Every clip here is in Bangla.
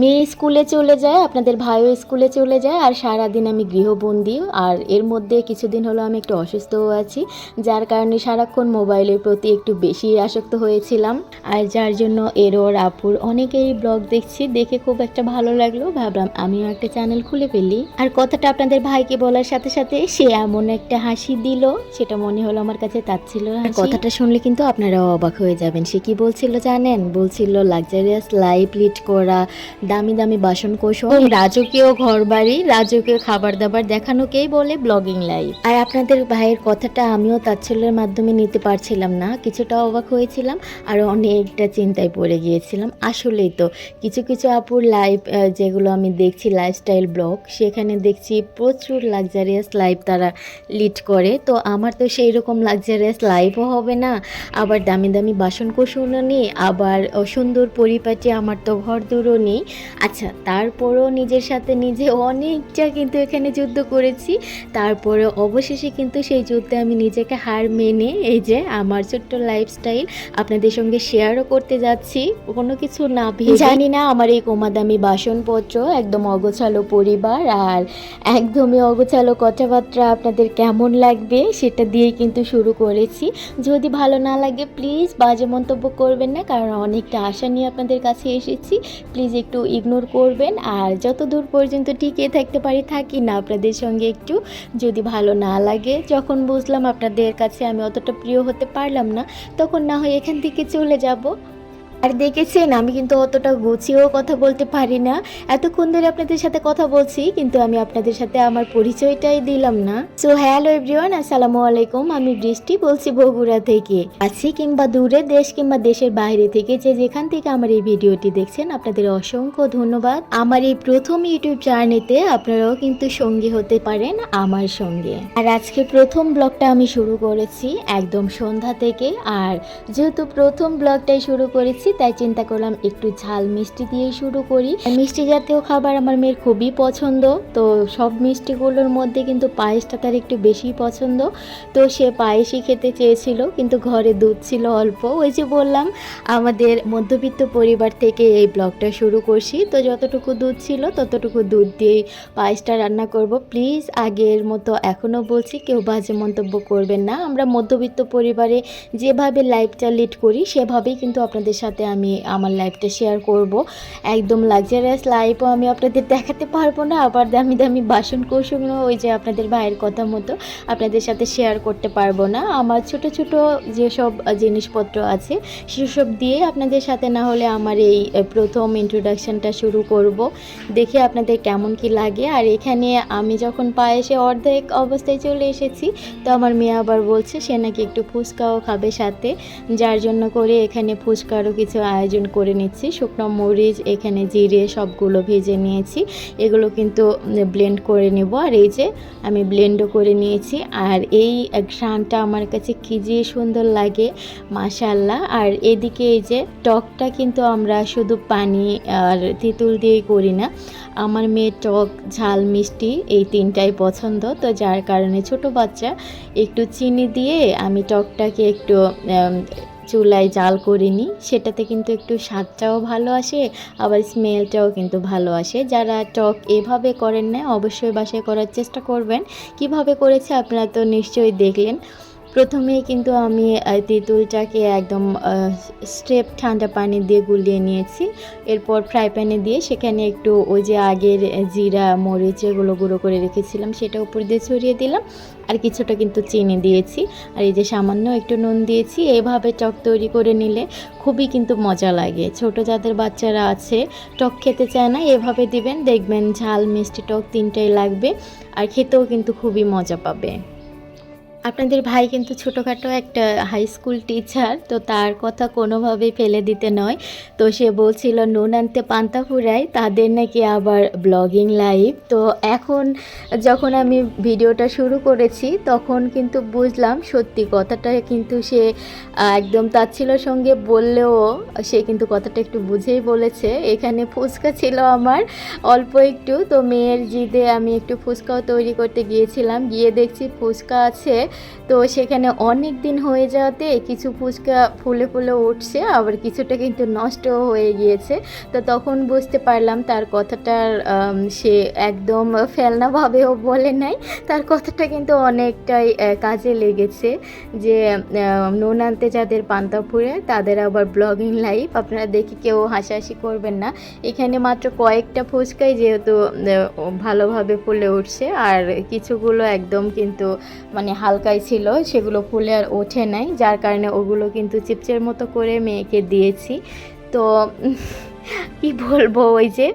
মেয়ে স্কুলে চলে যায় আপনাদের ভাইও স্কুলে চলে যায় আর সারাদিন আমি গৃহবন্দী। আর এর মধ্যে কিছুদিন হলো আমি একটু অসুস্থও আছি যার কারণে সারাক্ষণ মোবাইলের প্রতি একটু বেশি আসক্ত হয়েছিলাম। আর যার জন্য এর ওর আপুর অনেকেই ব্লগ দেখছি দেখে খুব একটা ভালো লাগল। ভাবলাম আমিও একটা চ্যানেল খুলে ফেলি। আর কথাটা আপনাদের ভাইকে বলার সাথে সাথে সে এমন একটা হাসি দিল সেটা মনে হলো আমার কাছে তার ছিল কথাটা শুনলে কিন্তু আপনারা অবাক হয়ে যাবেন। সে কি বলছিল জানেন? বলছিল লাক্সারিয়াস লাইফ লিড করা দামি দামি বাসন কোসন রাজকীয় ঘর বাড়ি রাজকীয় খাবার দাবার দেখানোকেই বলে ব্লগিং লাইফ আর আপনাদের ভাইয়ের কথাটা আমিও তাচ্ছল্যের মাধ্যমে নিতে পারছিলাম না, কিছুটা অবাক হয়েছিলাম আর অনেকটা চিন্তায় পড়ে গিয়েছিলাম। আসলেই তো, কিছু কিছু আপুর লাইফ যেগুলো আমি দেখছি লাইফস্টাইল ব্লগ সেখানে দেখছি প্রচুর লাক্সারিয়াস লাইফ তারা লিড করে। তো আমার তো সেই রকম লাক্সারিয়াস লাইফও হবে না। আবার দামি দামি বাসন কোসনও নেই, আবার সুন্দর পরিপাটি আমার তো ঘর দূরও নেই। আচ্ছা তারপরেও নিজের সাথে নিজে অনেকটা কিন্তু এখানে যুদ্ধ করেছি। তারপরে অবশেষে কিন্তু সেই যুদ্ধে আমি নিজেকে হার মেনে এই যে আমার ছোট্ট লাইফস্টাইল আপনাদের সঙ্গে শেয়ারও করতে যাচ্ছি। কোনো কিছু না জানি না আমার এই কোমাদামি বাসনপত্র একদম অগোছালো পরিবার আর একদমই অগোছালো কথাবার্তা আপনাদের কেমন লাগবে সেটা দিয়েই কিন্তু শুরু করেছি। যদি ভালো না লাগে প্লিজ বাজে মন্তব্য করবেন না, কারণ অনেকটা আশা নিয়ে আপনাদের কাছে এসেছি। প্লিজ একটু ইগনোর করবেন। আর যত দূর পর্যন্ত টিকে থাকতে পারি, থাকি না আপনাদের সঙ্গে একটু। যদি ভালো না লাগে, যখন বুঝলাম আপনাদের কাছে আমি অতটা প্রিয় হতে পারলাম না, তখন না হয় এখান থেকে চলে যাব। আর দেখেছেন, আমি কিন্তু অতটা গুছিয়েও কথা বলতে পারি না। এতক্ষণ ধরে আপনাদের সাথে কথা বলছি, কিন্তু আমি আপনাদের সাথে আমার পরিচয়টাই দিলাম না। সো হ্যালো এভরিওয়ান আসসালামু আলাইকুম। আমি বৃষ্টি বলছি বগুড়া থেকে। আছি কিংবা দূরে দেশ কিংবা দেশের বাইরে থেকে যে যেখান থেকে আমার এই ভিডিওটি দেখছেন, আপনাদের অসংখ্য ধন্যবাদ। আমার এই প্রথম ইউটিউব জার্নিতে আপনারাও কিন্তু সঙ্গী হতে পারেন আমার সঙ্গে। আর আজকে প্রথম ব্লগটা আমি শুরু করেছি একদম সন্ধ্যা থেকে, আর যেহেতু প্রথম ব্লগটাই শুরু করেছি তাই চিন্তা করলাম একটু ঝাল মিষ্টি দিয়ে শুরু করি। মিষ্টি জাতীয় খাবার আমার মেয়ের খুবই পছন্দ, তো সব মিষ্টিগুলোর মধ্যে কিন্তু পায়েসটা তার একটু বেশি পছন্দ। তো সে পায়েসই খেতে চেয়েছিল, কিন্তু ঘরে দুধ ছিল অল্প। ওই যে বললাম, আমাদের মধ্যবিত্ত পরিবার থেকে এই ব্লগটা শুরু করছি। তো যতটুকু দুধ ছিল, ততটুকু দুধ দিয়েই পায়েসটা রান্না করব। প্লিজ, আগের মতো এখনও বলছি, কেউ বাজে মন্তব্য করবেন না। আমরা মধ্যবিত্ত পরিবারে যেভাবে লাইফটা লিড করি, সেভাবেই কিন্তু আপনাদের সাথে আমি আমার লাইফটা শেয়ার করব। একদম লাক্সারিয়াস লাইফও আমি আপনাদের দেখাতে পারব না, আবার দামি দামি বাসন কৌশলও ওই যে আপনাদের ভাইয়ের কথা মতো আপনাদের সাথে শেয়ার করতে পারব না। আমার ছোট ছোট যেসব জিনিসপত্র আছে, সেসব দিয়ে আপনাদের সাথে না হলে আমার এই প্রথম ইন্ট্রোডাকশনটা শুরু করব। দেখে আপনাদের কেমন কি লাগে। আর এখানে আমি যখন পায়েসে অর্ধেক অবস্থায় চলে এসেছি, তো আমার মেয়ে আবার বলছে, সে নাকি একটু ফুচকাও খাবে সাথে। যার জন্য করে এখানে ফুচকারও কিছু আয়োজন করে নিচ্ছি। শুকনো মরিচ, এখানে জিরে সবগুলো ভেজে নিয়েছি। এগুলো কিন্তু ব্লেন্ড করে নেব। আর এই যে আমি ব্লেন্ডও করে নিয়েছি। আর এই ঘ্রাণটা আমার কাছে কী যে সুন্দর লাগে মাশাল্লাহ আর এদিকে এই যে টকটা কিন্তু আমরা শুধু পানি আর তেঁতুল দিয়েই করি না। আমার মেয়ে টক, ঝাল, মিষ্টি এই তিনটাই পছন্দ। তো যার কারণে ছোট বাচ্চা একটু চিনি দিয়ে আমি টকটাকে একটু চুলায় জাল করে নিই। সেটাতে কিন্তু একটু স্বাদটাও ভালো আসে, আবার স্মেলটাও কিন্তু ভালো আসে। যারা টক এভাবে করেন না, অবশ্যই বাসায় করার চেষ্টা করবেন। কীভাবে করেছে আপনারা তো নিশ্চয়ই দেখলেন। প্রথমেই কিন্তু আমি তেঁতুলটাকে একদম স্টেপ ঠান্ডা পানি দিয়ে গুলিয়ে নিয়েছি। এরপর ফ্রাই প্যানে দিয়ে সেখানে একটু ওই যে আগের জিরা, মরিচ এগুলো গুঁড়ো করে রেখেছিলাম, সেটা উপর দিয়ে ছড়িয়ে দিলাম। আর কিছুটা কিন্তু চিনি দিয়েছি। আর এই যে সামান্য একটু নুন দিয়েছি, এভাবে টক তৈরি করে নিলে খুবই কিন্তু মজা লাগে। ছোট যাদের বাচ্চারা আছে, টক খেতে চায় না, এভাবে দিবেন, দেখবেন ঝাল মিষ্টি টক তিনটাই লাগবে, আর খেতেও কিন্তু খুবই মজা পাবে। আপনাদের ভাই কিন্তু ছোটোখাটো একটা হাই স্কুল টিচার তো তার কথা কোনোভাবেই ফেলে দিতে নয়। তো সে বলছিল, নুন আনতে পান্তা ফুরাই, তাদের নাকি আবার ব্লগিং লাইভ তো এখন যখন আমি ভিডিওটা শুরু করেছি, তখন কিন্তু বুঝলাম সত্যি কথাটা কিন্তু সে একদম তাচ্ছিলর সঙ্গে বললেও সে কিন্তু কথাটা একটু বুঝেই বলেছে। এখানে ফুচকা ছিল আমার, অল্প একটু। তো মেয়ের জিদে আমি একটু ফুচকাও তৈরি করতে গিয়েছিলাম। গিয়ে দেখছি ফুচকা আছে। তো সেখানে অনেক দিন হয়ে যাওয়াতে কিছু ফুচকা ফুলে ফুলে উঠছে, আবার কিছুটা কিন্তু নষ্ট হয়ে গিয়েছে। তো তখন বুঝতে পারলাম তার কথাটার সে একদম ফেলনাভাবেও বলে নাই। তার কথাটা কিন্তু অনেকটাই কাজে লেগেছে যে নুন আনতে যাদের পান্তা ফুরে তাদের আবার ব্লগিং লাইফ। আপনারা দেখে কেউ হাসাহাসি করবেন না। এখানে মাত্র কয়েকটা ফুচকাই যেহেতু ভালোভাবে ফুলে উঠছে, আর কিছুগুলো একদম কিন্তু মানে হালকাই ছিল, সেগুলো ফুলে আর ওঠে নাই। যার কারণে ওগুলো কিন্তু চিপচের মতো করে মেয়েকে দিয়েছি। তো কি বলব, ওই যে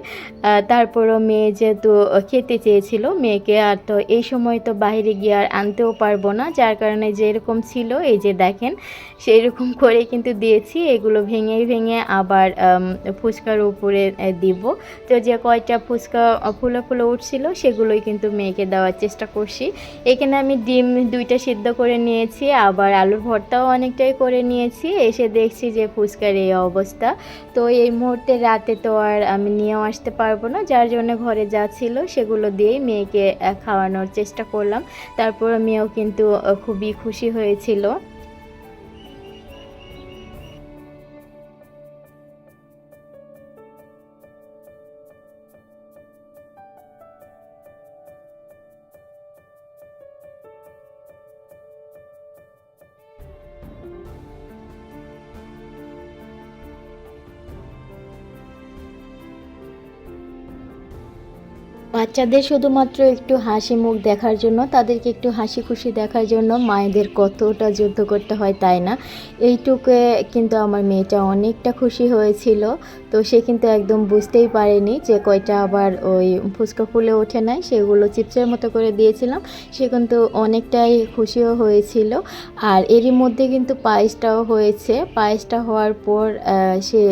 তারপরও মেয়ে যেহেতু খেতে চেয়েছিল মেয়েকে, আর তো এই সময় তো বাইরে গিয়ে আর আনতেও পারব না, যার কারণে যেরকম ছিল, এই যে দেখেন সেই রকম করে কিন্তু দিয়েছি, এগুলো ভেঙে ভেঙে আবার ফুচকার উপরে দিব। তো যে কয়টা ফুচকা ফুলো ফুলো উঠছিল, সেগুলোই কিন্তু মেয়েকে দেওয়ার চেষ্টা করছি। এখানে আমি ডিম দুইটা সিদ্ধ করে নিয়েছি, আবার আলুর ভর্তাও অনেকটাই করে নিয়েছি, এসে দেখছি যে ফুচকার এই অবস্থা। তো এই মুহূর্তে রাতে তো আর আমি নিয়েও আসতে পারব না। যার জন্য ঘরে যা ছিল সেগুলো দিয়েই মেয়েকে খাওয়ানোর চেষ্টা করলাম। তারপর মেয়েও কিন্তু খুবই খুশি হয়েছিল। বাচ্চাদের শুধুমাত্র একটু হাসি মুখ দেখার জন্য, তাদেরকে একটু হাসি খুশি দেখার জন্য মায়েদের কতটা যুদ্ধ করতে হয় তাই না? এইটুকে কিন্তু আমার মেয়েটা অনেকটা খুশি হয়েছিল। তো সে কিন্তু একদম বুঝতেই পারেনি যে কয়টা আবার ওই ফুচকা ফুলে ওঠে নাই। সেগুলো চিপসের মতো করে দিয়েছিলাম। সে কিন্তু অনেকটাই খুশিও হয়েছিল। আর এরই মধ্যে কিন্তু পায়েসটাও হয়েছে। পায়েসটা হওয়ার পর সে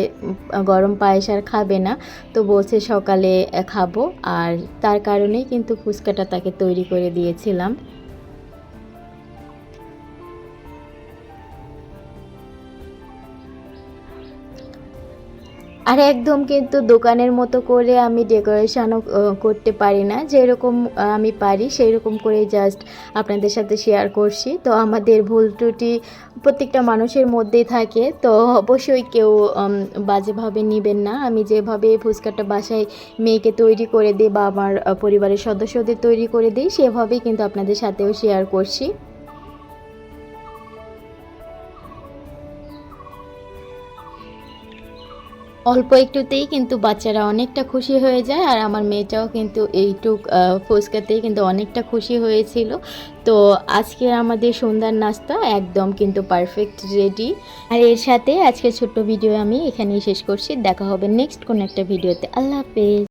গরম পায়েস আর খাবে না। তো বলছে সকালে খাব। আর তার কারণেই কিন্তু ফুচকাটা তাকে তৈরি করে দিয়েছিলাম। আর একদম কিন্তু দোকানের মতো করে আমি ডেকোরেশনও করতে পারি না। যেরকম আমি পারি সেই রকম করে জাস্ট আপনাদের সাথে শেয়ার করছি। তো আমাদের ভুল ত্রুটি প্রত্যেকটা মানুষের মধ্যেই থাকে। তো অবশ্যই কেউ বাজেভাবে নেবেন না। আমি যেভাবে ফুচকাটা বাসায় মেয়েকে তৈরি করে দিই বা আমার পরিবারের সদস্যদের তৈরি করে দিই, সেভাবেই কিন্তু আপনাদের সাথেও শেয়ার করছি। অল্প একটুতেই কিন্তু বাচ্চারা অনেকটা খুশি হয়ে যায় আর আমার মেয়েটাও কিন্তু এইটুক ফুচকাতেই কিন্তু অনেকটা খুশি হয়েছিল। তো আজকে আমাদের সন্ধ্যার নাস্তা একদম কিন্তু পারফেক্ট রেডি আর এর সাথে আজকে ছোট্ট ভিডিও আমি এখানেই শেষ করছি। দেখা হবে নেক্সট কোনো একটা ভিডিওতে আল্লাহ হাফেজ।